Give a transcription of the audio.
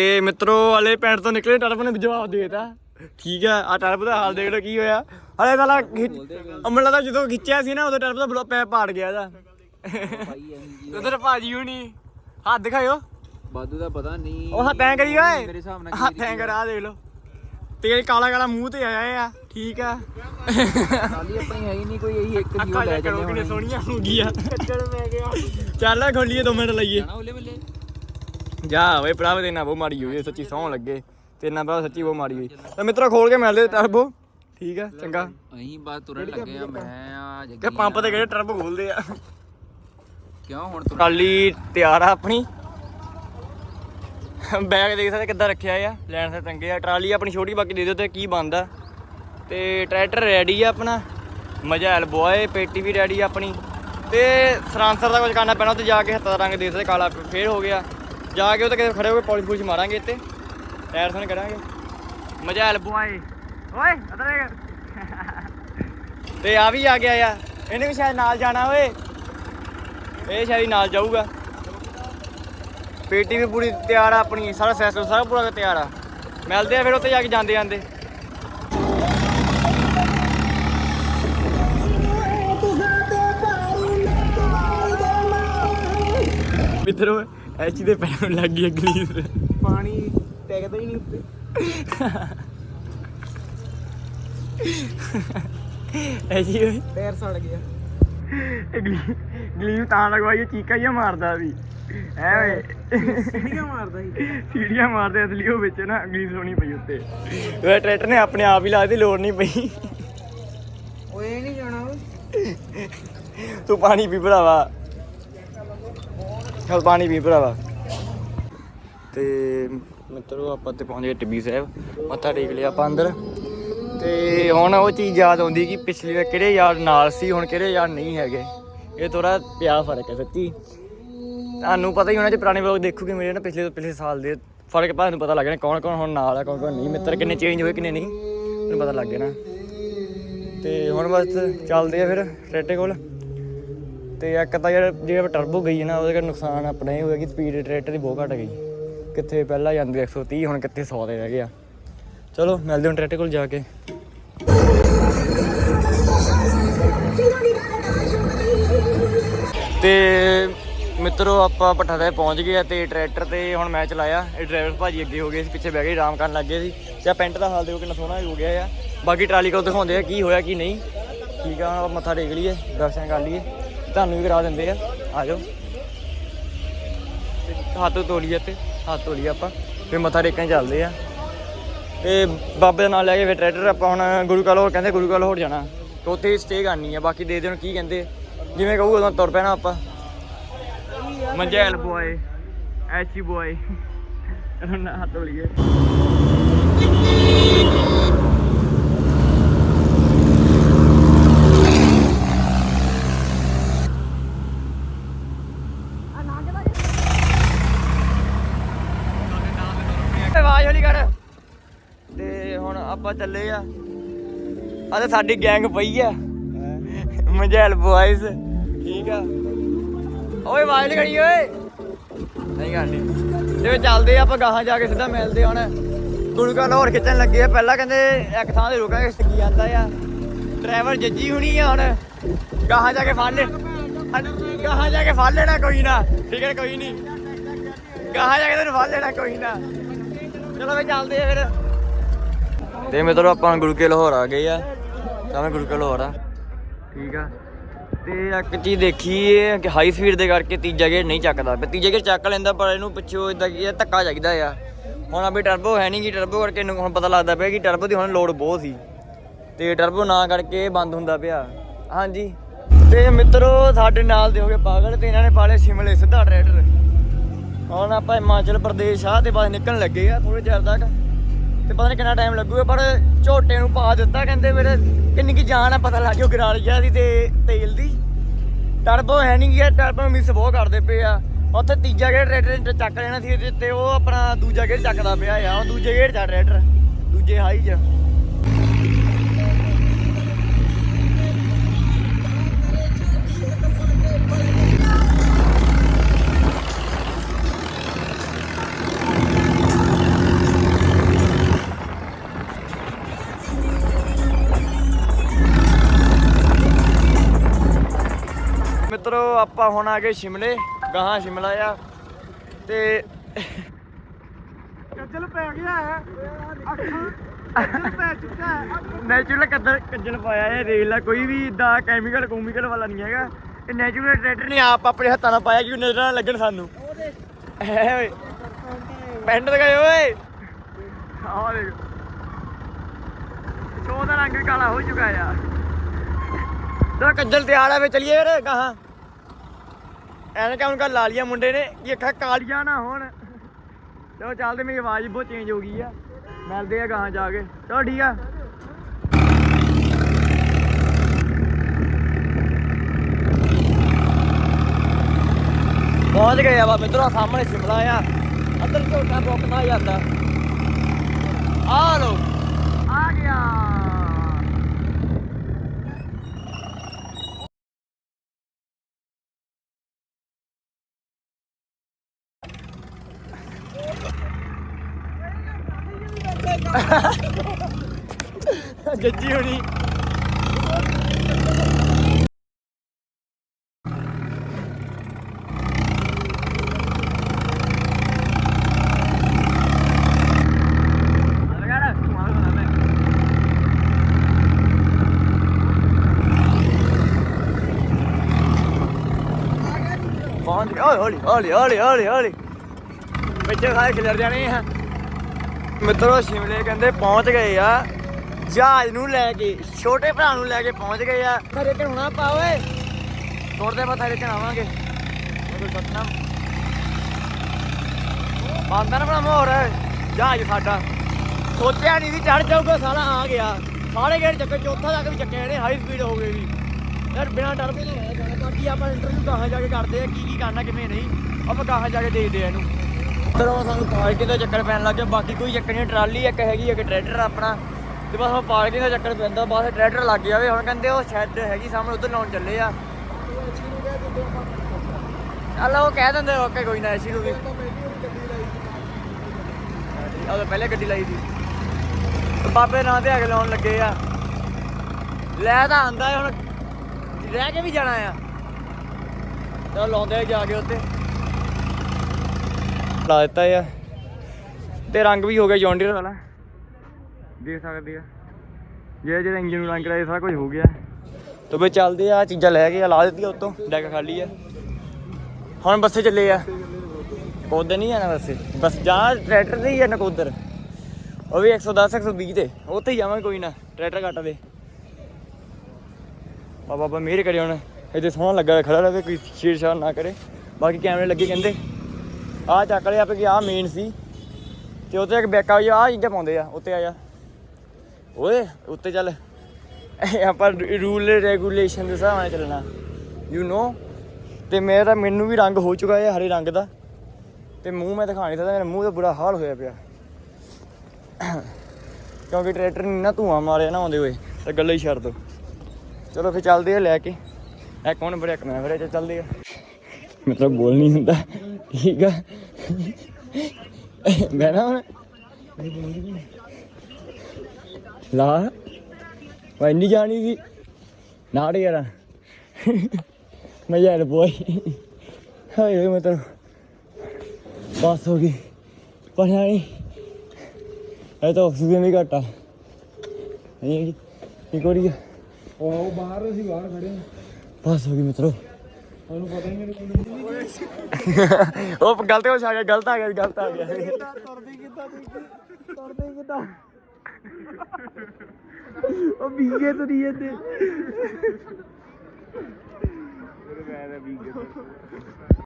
ਤੇ ਮਿੱਤਰੋ ਵਾਲੇ ਪਿੰਡ ਤੋਂ ਨਿਕਲੇ ਟਰਬ ਨੇ ਜਵਾਬ ਦੇਤਾ। ਠੀਕ ਆ ਆ ਟਰਬ ਦਾ ਹਾਲ ਦੇਖ ਲਓ ਕੀ ਹੋਇਆ। ਹਲੇ ਸਾਲਾ ਅਮਲਾ ਦਾ ਜਦੋਂ ਖਿੱਚਿਆ ਸੀ ਨਾ ਉਦੋਂ ਟਰਬ ਦਾ ਬਲੋ ਪੈ ਪਾੜ ਗਿਆ ਇਹਦਾ। ਉਧਰ ਭਾਜੀ ਹੁਣੀ ਹੱਥ ਦਿਖਾਇਓ। ਬਾਦੂ ਦਾ ਪਤਾ ਨਹੀਂ ਉਹ ਹੱਥ ਕਰੀ ਓਏ। ਮੇਰੇ ਹਿਸਾਬ ਨਾਲ ਹੱਥ ਕਰ ਆ। ਦੇਖ ਲਓ। ਤੇਲ ਕਾਲਾ ਕਾਲਾ ਮੂੰਹ ਤੇ ਆਇਆ ਆ ਠੀਕ ਆ। ਸਾਲੀ ਆਪਣੀ ਹੈ ਹੀ ਨਹੀਂ ਕੋਈ ਇਹੀ ਇੱਕ ਜੀ ਅੱਖਾਂ ਲੈ ਚੈੱਕ ਕਰੋ ਜਾਂਦੇ ਕਿੰਨੇ ਹੋਣੇ। ਸੋਹਣੀਆਂ ਹੋ ਮੈਂ ਗਿਆ। ਚੱਲ ਖੋਲੀਏ 2 ਮਿੰਟ ਲਈਏ। ਬੱਲੇ ਜਾ ਓਏ ਭਰਾ ਤੇ ਨਾ ਬਹੁ ਮਾੜੀ ਹੋਈ ਸੱਚੀ ਸੌਂ ਲੱਗੇ। ਤੇ ਨਾ ਭਰਾ ਸੱਚੀ ਬਹੁ ਮਾੜੀ ਹੋਈ। ਤਾਂ ਮਿੱਤਰੋ ਖੋਲ ਕੇ ਮਿਲਦੇ ਟਰਬੋ ਠੀਕ ਆ ਚੰਗਾ। ਅਹੀਂ ਬਾਤ ਤੁਰਨ ਲੱਗੇ ਆ ਮੈਂ ਆ ਜੱਗੀ ਕਿ ਪੰਪ ਤੇ ਕਿਹੜੇ ਟਰਬੋ ਖੋਲਦੇ ਆ? ਕਿਉਂ ਹੁਣ ਤੁਰਨ ਟਰਾਲੀ ਤਿਆਰ ਆ ਆਪਣੀ। ਬੈਗ ਦੇਖ ਸਕਦੇ ਕਿੱਦਾਂ ਰੱਖਿਆ ਆ ਲੈਣ ਸੇ ਚੰਗੇ ਆ। ਟਰਾਲੀ ਆਪਣੀ ਛੋਟੀ ਬਾਕੀ ਦੇ ਦਿਓ ਤੇ ਕੀ ਬੰਦਾ ਤੇ ਟਰੈਕਟਰ ਰੈਡੀ ਆ ਆਪਣਾ। ਮਜੈਲ ਬੋਏ ਪੇਟੀ ਵੀ ਰੈਡੀ ਆ ਆਪਣੀ। ਤੇ ਸਰਾਂਸਰ ਦਾ ਕੁਝ ਕਰਨਾ ਪੈਣਾ ਉੱਤੇ ਜਾ ਕੇ ਹੱਥਾਂ ਦਾ ਰੰਗ ਦੇ ਸਕਦੇ ਕਾਲਾ ਫੇਰ ਹੋ ਗਿਆ। ਜਾ ਕੇ ਉੱਤੇ ਕਿਤੇ ਖੜੇ ਹੋ ਕੇ ਪੌਲਿਸ਼ ਪੂਲਿਸ਼ ਮਾਰਾਂਗੇ ਇੱਥੇ। ਟਾਇਰ ਸਨ ਕਰਾਂਗੇ ਮਜੈਲ ਬੋਏ ਓਏ ਅਦਰ ਤੇ ਆ ਵੀ ਆ ਗਿਆ ਆ ਇਹਨੇ ਵੀ ਸ਼ਾਇਦ ਨਾਲ ਜਾਣਾ ਓਏ। ਇਹ ਸ਼ਾਇਦ ਨਾਲ ਜਾਊਗਾ। ਪੇਟੀ ਵੀ ਪੂਰੀ ਤਿਆਰ ਆ ਆਪਣੀ। ਸਾਰਾ ਸਿਸਟਮ ਸਾਰਾ ਪੂਰਾ ਤਿਆਰ ਆ। ਮਿਲਦੇ ਆ ਫਿਰ ਉੱਥੇ ਜਾ ਕੇ ਜਾਂਦੇ ਜਾਂਦੇ। ਮਿੱਤਰੋ ਐਚੀ ਦੇ ਪੈਰ ਨੂੰ ਲੱਗ ਗਈ ਅਗਲੀ ਪਾਣੀ ਟਿਕਦਾ ਹੀ ਨਹੀਂ ਉੱਤੇ। ਐਚੀ ਓਏ ਪੈਰ ਸੜ ਗਿਆ। ਗਲੀਮ ਤਾਂ ਲਗਵਾਈ ਚੀਕਾ ਹੀ ਮਾਰਦਾ ਵੀ। ਐ ਓਏ ਸੀੜੀਆਂ ਮਾਰਦਾ ਸੀ। ਸੀੜੀਆਂ ਮਾਰਦੇ ਅਸਲੀ ਉਹ ਵਿੱਚ ਨਾ ਅਗਲੀ ਸੋਣੀ ਪਈ ਉੱਤੇ। ਉਹ ਟਰੈਕਟਰ ਨੇ ਆਪਣੇ ਆਪ ਹੀ ਲਾ ਦੀ ਲੋੜ ਨਹੀਂ ਪਈ। ਓਏ ਨਹੀਂ ਜਾਣਾ ਓਏ। ਤੂੰ ਪਾਣੀ ਪੀ ਭਰਾਵਾ। ਚਲ ਪਾਣੀ ਪੀ ਭਰਾਵਾ। ਤੇ ਮਿੱਤਰੋ, ਆਪਾਂ ਤੇ ਪਹੁੰਚ ਗਏ ਟਿੱਬੀ ਸਾਹਿਬ। ਮੱਥਾ ਟੇਕ ਲਿਆ ਆਪਾਂ ਅੰਦਰ। ਤੇ ਹੁਣ ਉਹ ਚੀਜ਼ ਯਾਦ ਆਉਂਦੀ ਕਿ ਪਿਛਲੇ ਵਾਰ ਕਿਹੜੇ ਯਾਰ ਨਾਲ ਸੀ, ਹੁਣ ਕਿਹੜੇ ਯਾਰ ਨਹੀਂ ਹੈਗੇ। ਇਹ ਥੋੜਾ ਪਿਆ ਫ਼ਰਕ ਹੈ ਸੱਚੀ। ਤੁਹਾਨੂੰ ਪਤਾ ਹੀ ਹੋਣਾ, ਜੇ ਪੁਰਾਣੇ ਵਲੋਗ ਦੇਖੋਗੇ ਮੇਰੇ ਨਾ, ਪਿਛਲੇ ਪਿਛਲੇ ਸਾਲ ਦੇ ਫ਼ਰਕ ਤੁਹਾਨੂੰ ਪਤਾ ਲੱਗ ਜਾਣਾ ਕੌਣ ਕੌਣ ਹੁਣ ਨਾਲ ਆ, ਕੌਣ ਕੌਣ ਨਹੀਂ। ਮਿੱਤਰ, ਕਿੰਨੇ ਚੇਂਜ ਹੋਏ, ਕਿੰਨੇ ਨਹੀਂ, ਤੁਹਾਨੂੰ ਪਤਾ ਲੱਗ ਜਾਣਾ। ਤੇ ਹੁਣ ਬਸ ਚੱਲਦੇ ਆ ਫਿਰ, ਟਰੈਕਟਰ ਕੋਲ। ਤੇ ਇੱਕ ਤਾਂ ਯਾਰ ਜਿਹੜਾ ਟਰਬੋ ਗਈ ਹੈ ਨਾ, ਉਹਦੇ ਕਰਕੇ ਨੁਕਸਾਨ ਆਪਣਾ ਹੀ ਹੋਇਆ ਕਿ ਸਪੀਡ ਟਰੈਕਟਰ ਦੀ ਬਹੁਤ ਘਟ ਗਈ। ਕਿੱਥੇ ਪਹਿਲਾਂ ਜਾਂਦੀ 130 ਹੁਣ ਕਿੱਥੇ 100 ਦੇ ਰਹਿ ਗਿਆ। ਚਲੋ, ਮਿਲਦੇ ਹਾਂ ਟਰੈਕਟਰ ਕੋਲ ਜਾ ਕੇ। ਤੇ ਮਿੱਤਰੋ, ਆਪਾਂ ਭੱਠਾ ਪਹੁੰਚ ਗਏ ਆ ਤੇ ਟਰੈਕਟਰ ਤੇ ਹੁਣ ਮੈਂ ਚਲਾਇਆ। ਇਹ ਡਰਾਈਵਰ ਭਾਜੀ ਅੱਗੇ ਹੋ ਗਏ ਸੀ, ਪਿੱਛੇ ਬਹਿ ਗਏ, ਆਰਾਮ ਕਰਨ ਲੱਗ ਗਏ ਸੀ। ਤੇ ਪੈਂਟ ਦਾ ਹਾਲ ਦੇਖੋ ਕਿੰਨਾ ਸੋਹਣਾ ਹੋ ਗਿਆ ਆ। ਬਾਕੀ ਟਰਾਲੀ ਕੋਲ ਦਿਖਾਉਂਦੇ ਆ ਕੀ ਹੋਇਆ, ਕੀ ਨਹੀਂ। ਠੀਕ ਆ, ਹੁਣ ਆਪਾਂ ਮੱਥਾ ਟੇਕ ਲਈਏ, ਦਰਸ਼ਨ ਕਰ ਲਈਏ। ਤੁਹਾਨੂੰ ਵੀ ਕਰਾ ਦਿੰਦੇ ਆ। ਆ ਜਾਓ। ਹੱਥ ਧੋ ਲਈਏ ਤੇ ਹੱਥ ਧੋ ਲਈਏ ਆਪਾਂ, ਫਿਰ ਮੱਥਾ ਟੇਕਣ ਚੱਲਦੇ ਆ। ਤੇ ਬਾਬੇ ਦਾ ਨਾਮ ਲੈ ਕੇ ਫਿਰ ਟਰੈਕਟਰ ਆਪਾਂ ਹੁਣ ਗੁਰੂ ਕਾ ਲੋਰ ਕਹਿੰਦੇ ਗੁਰੂ ਕਾ ਲੋਰ ਜਾਣਾ। ਤੇ ਉੱਥੇ ਸਟੇ ਕਰਨੀ ਆ, ਬਾਕੀ ਦੇ ਦੇਣ ਕੀ ਕਹਿੰਦੇ। ਜਿਵੇਂ ਕਹੂਗਾ ਉਦੋਂ ਤੁਰ ਪੈਣਾ ਆਪਾਂ। ਮੰਜੈਲ ਬੋਏ ਐਚੀ ਬੋਏ ਹੱਥ ਧੋ ਲਈਏ ਆਵਾਜ਼ ਹੌਲੀ ਕਰ ਤੇ ਹੁਣ ਆਪਾਂ ਚੱਲੇ ਆ। ਆ ਤੇ ਸਾਡੀ ਗੈਂਗ ਪਈ ਆ। ਮਜੈਲ ਬॉयਜ਼ ਠੀਕ ਆ। ਓਏ, ਆਵਾਜ਼ ਨਹੀਂ ਓਏ। ਨਹੀਂ ਕਰਨੀ। ਜਿਵੇਂ ਚੱਲਦੇ ਆਪਾਂ ਗਾਹਾਂ ਜਾ ਕੇ ਸਿੱਧਾ ਮਿਲਦੇ ਹੁਣ। ਗੁਰੂ ਲਾਹੌਰ ਖਿੱਚਣ ਲੱਗੇ ਆ। ਪਹਿਲਾਂ ਕਹਿੰਦੇ ਇੱਕ ਥਾਂ ਤੇ ਰੁਕਾਂਗੇ ਸਕੀ ਜਾਂਦਾ ਆ। ਡਰਾਈਵਰ ਜੱਜੀ ਹੁਣੀ ਆ ਹੁਣ। ਗਾਹਾਂ ਜਾ ਕੇ ਫੜ ਲੈ। ਗਾਹਾਂ ਜਾ ਕੇ ਫੜ ਲੈਣਾ ਕੋਈ ਨਾ। ਠੀਕ ਹੈ, ਕੋਈ ਨਹੀਂ। ਗਾਹਾਂ ਜਾ ਕੇ ਤੈਨੂੰ ਫੜ ਲੈਣਾ ਕੋਈ ਨਾ। ਚਲੋ ਫੇ ਚੱਲਦੇ ਆ ਫਿਰ। ਤੇ ਮਿੱਤਰੋ ਆਪਾਂ ਗੁਰੂ ਕੇ ਲਾਹੌਰ ਆ ਗਏ ਆ। ਤਾਂ ਗੁਰੂ ਕੇ ਲਾਹੌਰ ਆ। ਠੀਕ ਆ। ਤੇ ਇੱਕ ਚੀਜ਼ ਦੇਖੀ ਇਹ ਕਿ ਹਾਈ ਸਪੀਡ ਦੇ ਕਰਕੇ ਤੀਜਾ ਗੇਅਰ ਨਹੀਂ ਚੱਕਦਾ। ਤੇ ਤੀਜਾ ਗੇਅਰ ਚੱਕ ਲੈਂਦਾ ਪਰ ਇਹਨੂੰ ਪਿੱਛੋਂ ਇਦਾਂ ਕੀ ਆ, ਧੱਕਾ ਚਾਹੀਦਾ ਆ। ਹੁਣ ਅਬੇ ਟਰਬੋ ਹੈ ਨਹੀਂ ਕਿ ਟਰਬੋ ਕਰਕੇ ਇਹਨੂੰ ਹੁਣ ਪਤਾ ਲੱਗਦਾ ਪਿਆ ਕਿ ਟਰਬੋ ਦੀ ਹੁਣ ਲੋਡ ਬਹੁਤ ਸੀ। ਤੇ ਟਰਬੋ ਨਾ ਕਰਕੇ ਬੰਦ ਹੁੰਦਾ ਪਿਆ। ਹਾਂਜੀ। ਤੇ ਮਿੱਤਰੋ ਸਾਡੇ ਨਾਲ ਦੇ ਹੋ ਪਾਗਲ ਤੇ ਇਹਨਾਂ ਨੇ ਪਾਲੇ ਸ਼ਿਮਲੇ ਸਿੱਧਾ ਟਰੈਕਟਰ ਹੁਣ ਆਪਾਂ ਹਿਮਾਚਲ ਪ੍ਰਦੇਸ਼ ਆ ਤੇ ਬਾਅਦ ਨਿਕਲਣ ਲੱਗੇ ਆ ਥੋੜੇ ਚਿਰ ਤੱਕ। ਤੇ ਪਤਾ ਨਹੀਂ ਕਿੰਨਾ ਟਾਈਮ ਲੱਗੂਗਾ, ਪਰ ਝੋਟੇ ਨੂੰ ਪਾ ਦਿੱਤਾ ਕਹਿੰਦੇ ਮੇਰੇ ਕਿੰਨੀ ਕੀ ਜਾਨ ਆ ਪਤਾ ਲੱਗ ਗਿਆ ਗਰਾਲ ਜਿਹਾ ਦੀ ਤੇ ਤੇਲ ਦੀ। ਟਰਬੋ ਹੈ ਨਹੀਂ ਗਿਆ ਟਰਬੋ ਮਿਸ ਬਹੁਤ ਕਰਦੇ ਪਏ ਆ। ਉੱਥੇ ਤੀਜਾ ਗੇਅਰ ਟਰੈਕਟਰ ਚੱਕ ਲੈਣਾ ਸੀ ਤੇ- ਉਹ ਆਪਣਾ ਦੂਜਾ ਗੇਅਰ ਚੱਕਦਾ ਪਿਆ ਆ। ਉਹ ਦੂਜੇ ਗੇਅਰ ਚ ਟਰੈਕਟਰ ਦੂਜੇ ਹਾਈ ਚ। ਮਿੱਤਰੋ ਆਪਾਂ ਹੁਣ ਆ ਗਏ ਸ਼ਿਮਲੇ ਗਾਹਾਂ ਸ਼ਿਮਲਾ ਆ। ਤੇ ਕੱਜਲ ਪੈ ਗਿਆ ਹੈ। ਅੱਖਾਂ ਕੱਜਲ ਪੈ ਚੁੱਕਾ ਹੈ। ਨੈਚੁਰਲ ਕੱਜਲ ਕੱਜਲ ਪਾਇਆ ਇਹ ਦੇਖ ਲੈ ਕੋਈ ਵੀ ਇਦਾਂ ਕੈਮੀਕਲ ਕੂਮੀਕਲ ਵਾਲਾ ਨਹੀਂ ਹੈਗਾ। ਇਹ ਨੈਚੁਰਲ ਟਰੈਕਟਰ ਨੇ ਆਪ ਆਪਣੇ ਹੱਥਾਂ ਨਾਲ ਪਾਇਆ ਕਿ ਨਜ਼ਰ ਨਾ ਲੱਗਣ ਸਾਨੂੰ। ਐ ਓਏ। ਪੈਂਟ ਲਗਾਏ ਓਏ। ਆਹ ਦੇਖ। ਸ਼ੋ ਦਾ ਰੰਗ ਕਾਲਾ ਹੋ ਚੁੱਕਾ ਆ ਤਾਂ ਕੱਜਲ ਤਿਆਰ ਆ ਵੇ ਚਲੀਏ ਯਾਰ ਗਾਹਾਂ। ਐਨਕਾਂ ਕਾ ਉਹਨਾਂ ਲਾ ਲਿਆ ਮੁੰਡੇ ਨੇ ਕਿ ਅੱਖਾਂ ਕਾਲੀਆਂ ਨਾ ਹੋਣ। ਚਲੋ ਚੱਲਦੇ ਮੇਰੀ ਆਵਾਜ਼ ਬਹੁਤ ਚੇਂਜ ਹੋ ਗਈ ਆ। ਮਿਲਦੇ ਆ ਗਾਹਾਂ ਜਾ ਕੇ। ਚਲੋ ਠੀਕ ਆ। ਪਹੁੰਚ ਗਏ ਆ ਵਾ ਮਿੱਤਰੋ ਸਾਹਮਣੇ ਸ਼ਿਮਲਾ ਆ। ਅੰਦਰ ਝੋਟਾ ਬੁੱਕਦਾ ਜਾਂਦਾ। ਆ ਲੋ ਆ ਗਿਆ। ਗੱਜੀ ਹੋਣੀ ਪਹੁੰਚ ਗਏ ਓਏ ਹੌਲੀ ਹੌਲੀ ਹੌਲੀ ਹੌਲੀ ਹੌਲੀ ਪਿੱਛੇ ਸਾਰੇ ਖਿਲਰ ਜਾਣੇ ਆ ਮਿੱਤਰੋ ਸ਼ਿਮਲੇ ਕਹਿੰਦੇ ਪਹੁੰਚ ਗਏ ਆ। ਜਹਾਜ਼ ਨੂੰ ਲੈ ਕੇ, ਛੋਟੇ ਭਰਾ ਨੂੰ ਲੈ ਕੇ ਪਹੁੰਚ ਗਏ ਆ। ਘਰੇ ਕਿ ਹੋਣਾ ਪਾ ਓਏ। ਤੋੜਦੇ ਪਾ ਥਾਰੇ ਆਵਾਂਗੇ ਉਹ ਸਤਨਾਮ ਬੰਦਾ ਨਾ ਬਣਾ ਮੋਰ ਜਹਾਜ਼ ਸਾਡਾ। ਸੋਚਿਆ ਨਹੀਂ ਸੀ ਚੜ ਜਾਊਗਾ, ਸਾਲਾ ਆ ਗਿਆ। ਸਾਰੇ ਗੇੜ ਚੱਕੇ, ਚੌਥਾ ਤੱਕ ਵੀ ਚੱਕੇ ਨੇ ਹਾਈ ਸਪੀਡ ਹੋ ਗਈ ਵੀ। ਯਾਰ ਬਿਨਾਂ ਡਰ ਤੋਂ ਹੋਇਆ ਸਾਰਾ ਬਾਕੀ ਆਪਾਂ ਇੰਟਰਵਿਊ ਗਾਹਾਂ ਜਾ ਕੇ ਕਰਦੇ ਆ ਕੀ ਕੀ ਕਰਨਾ, ਕਿਵੇਂ ਨਹੀਂ। ਆਪਾਂ ਗਾਹਾਂ ਜਾ ਕੇ ਦੇਖਦੇ ਆ ਇਹਨੂੰ। ਤਰ੍ਹਾਂ ਸਾਨੂੰ ਪਾਰਕਿੰਗ ਦਾ ਚੱਕਰ ਪੈਣ ਲੱਗ ਗਿਆ। ਬਾਕੀ ਕੋਈ ਚੱਕਰ ਨਹੀਂ, ਟਰਾਲੀ ਇੱਕ ਹੈਗੀ, ਇੱਕ ਟਰੈਕਟਰ ਆਪਣਾ। ਤੇ ਬਸ ਹੁਣ ਪਾਰਕਿੰਗ ਦਾ ਚੱਕਰ ਪੈਂਦਾ। ਬਸ ਟਰੈਕਟਰ ਲੱਗ ਜਾਵੇ ਹੁਣ ਕਹਿੰਦੇ ਉਹ ਸ਼ੈੱਡ ਹੈਗੀ ਸਾਹਮਣੇ, ਉਧਰ ਲਾਉਣ ਚੱਲੇ ਆ। ਚੱਲ ਉਹ ਕਹਿ ਦਿੰਦੇ ਓਕੇ, ਕੋਈ ਨਾ, ਐਸੀ ਨੂੰ ਵੀ। ਉਹ ਪਹਿਲੇ ਗੱਡੀ ਲਾਈ ਸੀ। ਬਾਬੇ ਨਾਂ ਤੇ ਆ ਕੇ ਲਾਉਣ ਲੱਗੇ ਆ। ਲੈ ਤਾਂ ਆਂਦਾ ਹੁਣ। ਰਹਿ ਕੇ ਵੀ ਜਾਣਾ ਆ। ਚਲੋ ਲਾਉਂਦੇ ਜਾ ਕੇ ਉੱਤੇ ਲਾ ਦਿੱਤਾ ਆ ਤੇ ਰੰਗ ਵੀ ਹੋ ਗਿਆ ਜੌਂਡੀਅਰ ਵਾਲਾ। ਦੇਖ ਸਕਦੇ ਆ। ਜਿਹੜੇ ਜਿਹੜਾ ਇੰਜਨ ਨੂੰ ਰੰਗ ਕਰਾਇਆ, ਸਾਰਾ ਕੁਝ ਹੋ ਗਿਆ। ਤੇ ਬਈ ਚੱਲਦੇ ਆ ਚੀਜ਼ਾਂ ਲੈ ਕੇ ਆ, ਲਾ ਦਿੱਤੀਆਂ ਉੱਤੋਂ। ਡੈਕ ਖਾਲੀ ਆ। ਹੁਣ ਬੱਸੇ ਚੱਲੇ ਆ। ਨਕੋਦਰ ਨਹੀਂ ਜਾਣਾ ਬੱਸੇ। ਬਸ ਜਾਂ ਟਰੈਕਟਰ ਤੇ ਹੀ ਜਾਣਾ ਨਕੋਦਰ ਉਹ ਵੀ 110 120 ਤੇ। ਉੱਥੇ ਹੀ ਜਾਵਾਂਗੇ ਕੋਈ ਨਾ। ਟਰੈਕਟਰ ਕੱਟ ਦੇ। ਬਾਬਾ ਬਾਬਾ, ਮਿਹਰ ਕਰੇ ਹੁਣ। ਇਹਦੇ ਸੋਹਣਾ ਲੱਗਾ, ਖੜਾ ਰਹੇ, ਕੋਈ ਛੇੜਛਾੜ ਨਾ ਕਰੇ। ਬਾਕੀ ਕੈਮਰੇ ਲੱਗੇ ਕਹਿੰਦੇ। ਆਹ ਚੱਕ ਲਿਆ ਆਪੇ ਕਿ ਆਹ ਮੇਨ ਸੀ। ਤੇ ਉੱਤੇ ਇੱਕ ਬੈਕਾ ਆ, ਆਹ ਚੀਜ਼ਾਂ ਪਾਉਂਦੇ ਆ, ਉੱਤੇ ਆ ਜਾ। ਓਏ, ਉੱਤੇ ਚੱਲ। ਆਪਾਂ ਰੂਲ ਰੈਗੂਲੇਸ਼ਨ ਦੇ ਹਿਸਾਬ ਨਾਲ ਚੱਲਣਾ। ਯੂ نو ਤੇ ਮੇਰਾ ਮੈਨੂੰ ਵੀ ਰੰਗ ਹੋ ਚੁੱਕਾ ਹੈ ਹਰੇ ਰੰਗ ਦਾ। ਤੇ ਮੂੰਹ ਮੈਂ ਦਿਖਾ ਨਹੀਂ ਸਕਦਾ, ਮੇਰਾ ਮੂੰਹ ਦਾ ਬੁਰਾ ਹਾਲ ਹੋਇਆ ਪਿਆ। ਕਿਉਂਕਿ ਟਰੈਕਟਰ ਨੇ ਨਾ ਧੂਆਂ ਮਾਰਿਆ ਨਾ ਆਉਂਦੇ ਹੋਏ, ਤੇ ਗੱਲੇ ਹੀ ਛੱਡ ਦੋ। ਚਲੋ ਫਿਰ ਚੱਲਦੇ ਆ ਲੈ ਕੇ। ਇਹ ਕੌਣ ਬੜਿਆ ਕਮੈਂ ਬੜੇ ਚੱਲਦੇ ਆ। ਮਤਲਬ ਬੋਲ ਨਹੀਂ ਹੁੰਦਾ ਠੀਕ ਆ। ਮੈਂ ਨਾ ਹੁਣ ਲਾ। ਮੈਂ ਨਹੀਂ ਜਾਣੀ ਸੀ। ਨਾੜ ਯਾਰ। ਮੈਂ ਯਾਰ ਬੋਈ ਹਾਏ ਹੋਏ ਮਤਲਬ ਬਸ ਹੋ ਗਈ। ਪਰ ਨਹੀਂ। ਇਹ ਤਾਂ ਆਕਸੀਜਨ ਵੀ ਘਟਾ ਨਹੀਂ ਕੀ ਕਰੀਏ ਉਹ ਬਾਹਰ ਅਸੀਂ ਬਾਹਰ ਖੜੇ ਹਾਂ ਬਸ ਹੋ ਗਈ ਮਿੱਤਰੋ। ਤੁਹਾਨੂੰ ਪਤਾ ਹੀ ਮੇਰੇ ਕੋਲ ਉਹ ਗਲਤ ਹੋ ਗਿਆ ਗਲਤ ਆ ਗਿਆ ਗਲਤ ਆ ਗਿਆ। ਤੁਰਦੇ ਕਿੱਦਾਂ ਤੁਰਦੇ ਕਿੱਦਾਂ? ਉਹ ਬੀਗੇ ਤੁਰੀ ਜਾਂਦੇ। ਮੇਰੇ ਤਾਂ ਬੀਗੇ